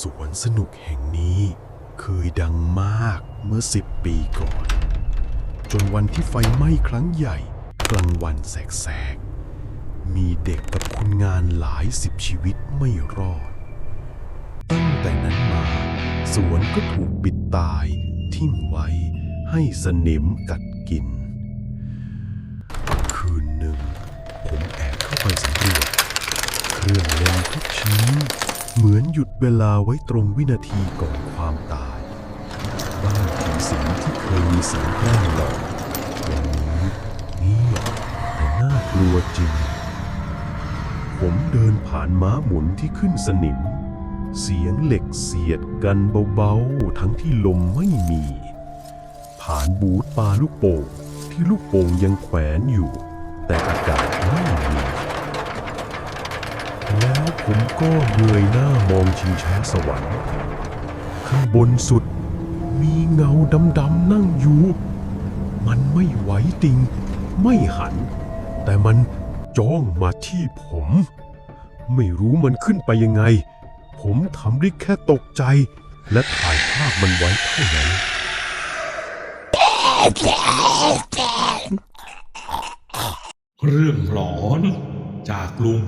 สวนสนุกแห่งนี้เคยดังมากเมื่อสิบปีก่อน จนวันที่ไฟไหม้ครั้งใหญ่กลางวันแสกๆ มีเด็กกับคนงานหลายสิบชีวิตไม่รอด ตั้งแต่นั้นมา สวนก็ถูกปิดตายทิ้งไว้ให้สนิมกัดกิน คืนหนึ่ง ผมแอบเข้าไปสำรวจเครื่องเล่นทุกชิ้น เหมือนหยุดเวลาไว้ตรงวินาทีก่อนความตายบ้านผีสิงที่เคยมีเสียงแกล้งหลอกวันนี้เงียบแต่น่ากลัวจริง ผมเดินผ่านม้าหมุนที่ขึ้นสนิม เสียงเหล็กเสียดกันเบาๆ ทั้งที่ลมไม่มี ผ่านบูธปลาลูกโป่งที่ลูกโป่งยังแขวนอยู่ แต่อากาศ ผมก็เงยหน้ามองชิงช้าสวรรค์ ข้างบนสุดมีเงาดำๆนั่งอยู่ มันไม่ไหวติง ไม่หัน แต่มันจ้องมาที่ผม ไม่รู้มันขึ้นไปยังไง ผมทำได้แค่ตกใจ และถ่ายภาพมันไว้เท่านั้นเรื่องหลอนจากลุง